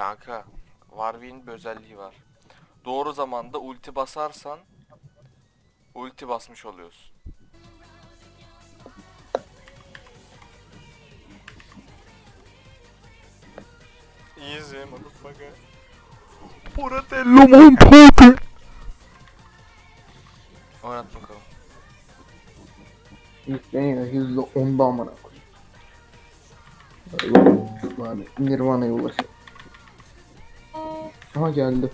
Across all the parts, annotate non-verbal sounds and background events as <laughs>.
Kanka Warwick'in bir özelliği var. Doğru zamanda ulti basarsan ulti basmış oluyorsun. Easy motherfucker. Poratello montate. Oynat bakalım. Yükleniyor yüzde onda amına koyayım. Nirvana'ya ulaşıyor. Aha geldi.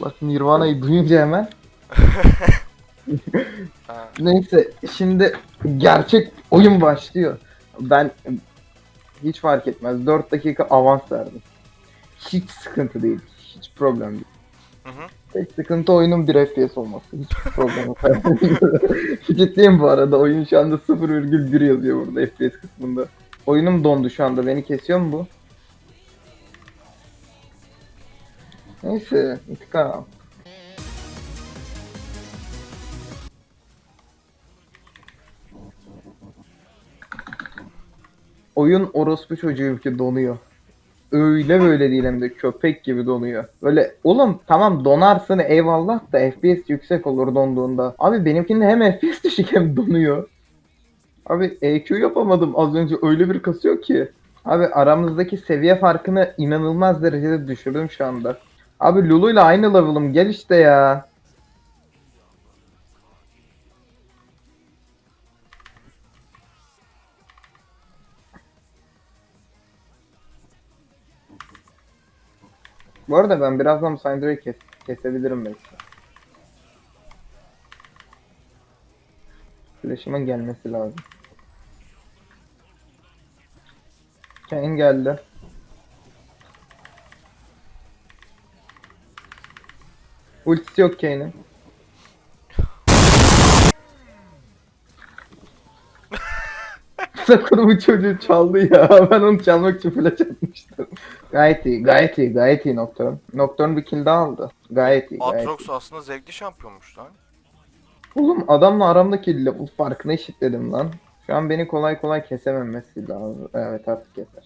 Bak Nirvana'yı duyunca hemen. <laughs> Neyse şimdi gerçek oyun başlıyor. Ben hiç fark etmez. 4 dakika avans verdim. Hiç sıkıntı değil. Hiç problem değil. Hı hı. Tek sıkıntı oyunun 1 FPS olması. Hiç problem yok. <laughs> Ciddiyim bu arada. Oyun şu anda 0,1 yazıyor burada FPS kısmında. Oyunum dondu şu anda. Beni kesiyor mu bu? Neyse. intikam. Oyun orospu çocuğu ki donuyor. Öyle böyle değil hem de köpek gibi donuyor. Böyle oğlum tamam donarsın eyvallah da FPS yüksek olur donduğunda. Abi benimkinde hem FPS düşük hem donuyor. Abi EQ yapamadım az önce öyle bir kasıyor ki. Abi aramızdaki seviye farkını inanılmaz derecede düşürdüm şu anda. Abi Lulu'yla aynı level'ım gel işte ya. Bu arada ben birazdan Syndra'yı kes kesebilirim belki. Flash'ımın gelmesi lazım. Kane geldi. Ultisi yok Kane'in. <laughs> Sakın bu çocuğu çaldı ya. <laughs> Ben onu çalmak için flash atmıştım. Gayet iyi, gayet iyi, gayet iyi Nocturne. Nocturne bir kill daha aldı. Gayet iyi, gayet iyi. Atrox aslında zevkli şampiyonmuş lan. Oğlum adamla aramdaki level farkını eşitledim lan. Şu an beni kolay kolay kesememesi lazım. Evet artık keser.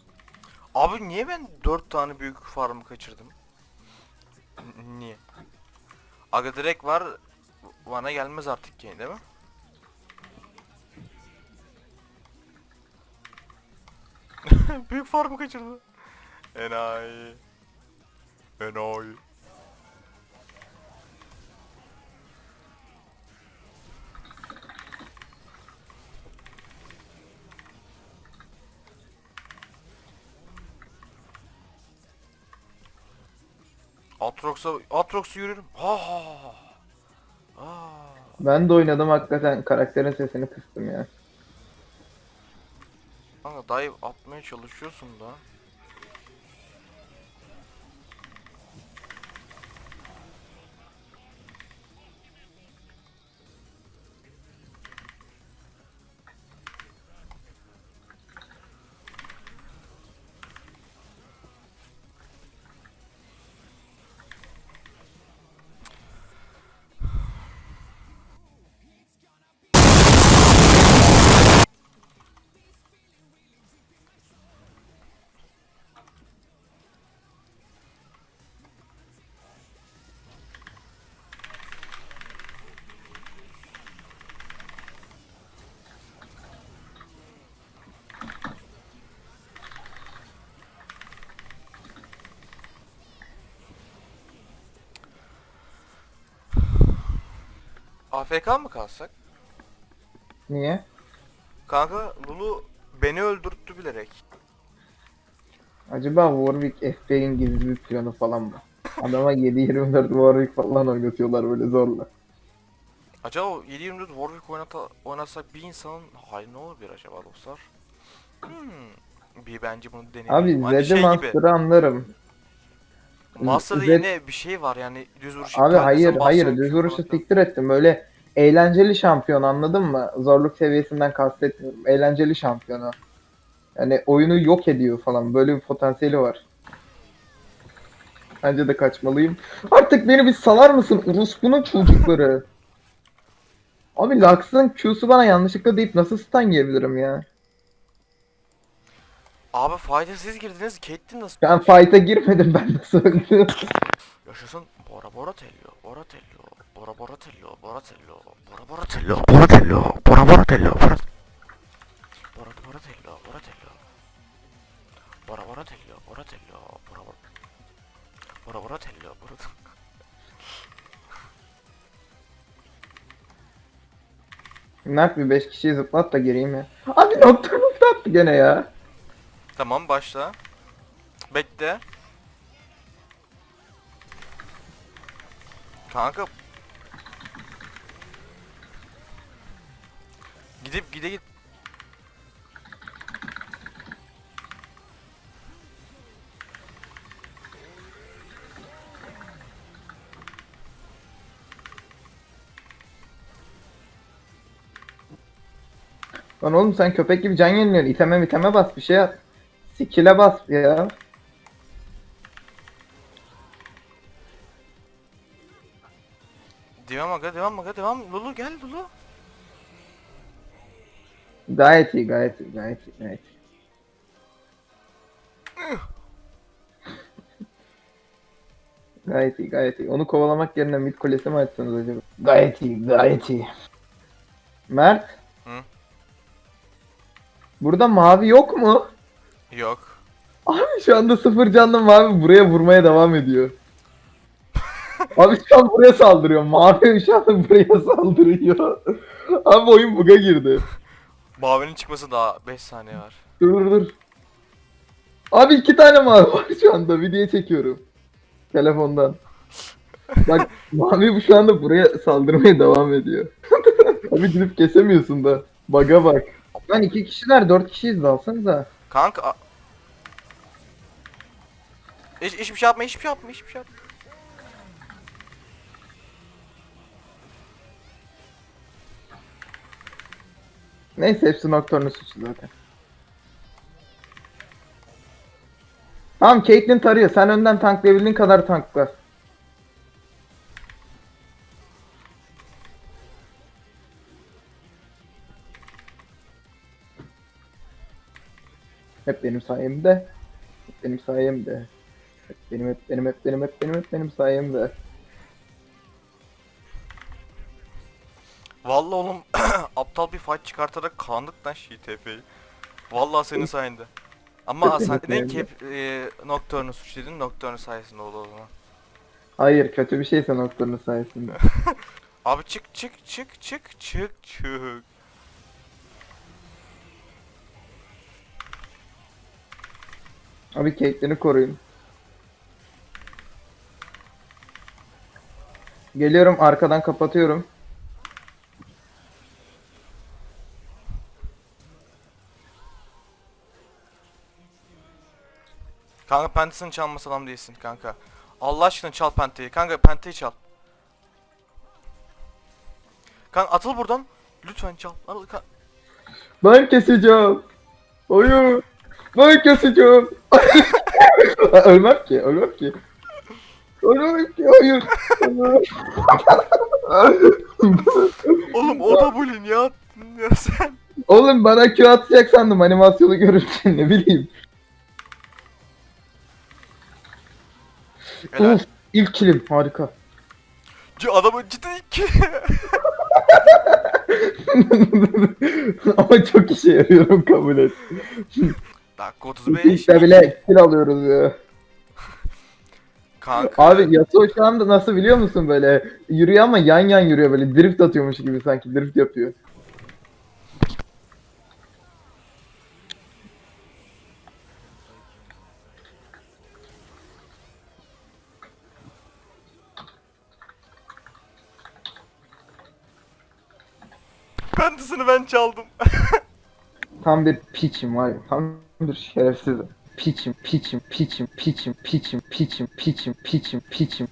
Abi niye ben 4 tane büyük farmı kaçırdım? N- niye? Aga direkt var bana gelmez artık ki değil mi? <laughs> büyük farmı kaçırdı. Enayi. Enayi. Atrox'a Atrox'u yürürüm. Ha ha ha. Aa. Ben de oynadım hakikaten karakterin sesini kıstım ya. Kanka dive atmaya çalışıyorsun da. AFK mı kalsak? Niye? Kanka Lulu beni öldürttü bilerek. Acaba Warwick FP'nin gizli bir planı falan mı? Adama 7-24 Warwick falan oynatıyorlar böyle zorla. Acaba o 7-24 Warwick oynata, oynatsak bir insanın hali ne olur bir acaba dostlar? Hmm. Bir bence bunu deneyelim. Abi Hani Zed'i şey gibi, Master'ı anlarım. Master'da Zed- yine bir şey var yani düz vuruş Abi hayır hayır düz vuruşu siktir ettim. Böyle eğlenceli şampiyon anladın mı? Zorluk seviyesinden kastetmiyorum. Eğlenceli şampiyonu. Yani oyunu yok ediyor falan. Böyle bir potansiyeli var. Bence de kaçmalıyım. Artık beni bir salar mısın? Uruspu'nun çocukları. <laughs> Abi Lux'ın Q'su bana yanlışlıkla deyip nasıl stun yiyebilirim ya? Abi fayda siz girdiniz. Caitlyn nasıl? Ben fight'a girmedim ben nasıl öldüm? Yaşasın Bora Bora Tello, Bora Tello, Bora Boratello, Boratello, Bora Boratello, Boratello, Bora Boratello, Bora Bora Boratello, Boratello. Bora Boratello, Boratello, Bora Bora Boratello, Bora Mert bir 5 kişiyi zıplat da gireyim ya. Abi nokta nokta attı gene ya. Tamam başla. Bekle. Kanka Gidip gide git. Lan oğlum sen köpek gibi can yeniliyorsun. İteme miteme bas bir şey at. Skill'e bas ya. Devam aga devam aga devam. Lulu gel Lulu. Gayet iyi gayet iyi gayet iyi gayet iyi. gayet iyi gayet iyi. Onu kovalamak yerine mid kulesi mi açsanız acaba? Gayet iyi gayet iyi. Mert. Hı? Burada mavi yok mu? Yok. Abi şu anda sıfır canlı mavi buraya vurmaya devam ediyor. Abi şu an buraya saldırıyor. Mavi şu anda buraya saldırıyor. Abi oyun buga girdi. Mavinin çıkması daha 5 saniye var. Dur dur dur. Abi iki tane mavi var şu anda. Video çekiyorum. Telefondan. Bak <laughs> mavi bu şu anda buraya saldırmaya devam ediyor. <laughs> Abi gidip kesemiyorsun da. Baga bak. Lan iki kişiler dört kişiyiz de alsanıza. Kanka. Hiç, hiçbir şey yapma, hiçbir şey yapma, hiçbir şey yapma. Neyse hepsi Nocturne'un suçu zaten. Tamam Caitlyn tarıyor. Sen önden tanklayabildiğin kadar tankla. Hep benim sayemde. Hep benim sayemde. Hep benim hep benim hep benim hep benim hep benim sayemde. Vallahi oğlum <clears throat> aptal bir fight çıkartarak kandık lan TP'yi. Vallahi senin sayende. Ama <laughs> sen ki hep e, Nocturne'u suçladın, Nocturne sayesinde oldu o zaman. Hayır kötü bir şeyse Nocturne'un sayesinde. <laughs> Abi çık çık çık çık çık çık. Abi Caitlyn'i koruyun. Geliyorum arkadan kapatıyorum. Kanka pentasını çalmasa adam değilsin kanka. Allah aşkına çal pentayı. Kanka pentayı çal. Kanka atıl buradan. Lütfen çal. Al, ka- Ben keseceğim. Hayır. Ben keseceğim. <laughs> ölmem ki, ölmem ki. Ölmem ki, hayır. <laughs> Oğlum o da bulin ya. ya sen. Oğlum bana Q atacak sandım animasyonu görünce ne bileyim. Helal. Uf, ilk kilim harika. C- Adamın cidden iki. <laughs> Ama çok işe yarıyorum kabul et. Dakika 35. İlkte bile kill alıyoruz ya. Kanka. Abi Yasuo şu anda nasıl biliyor musun böyle yürüyor ama yan yan yürüyor böyle drift atıyormuş gibi sanki drift yapıyor. Pentasını ben çaldım. <laughs> Tam bir piçim var ya tam bir şerefsizim. Piçim piçim piçim piçim piçim piçim piçim piçim piçim piçim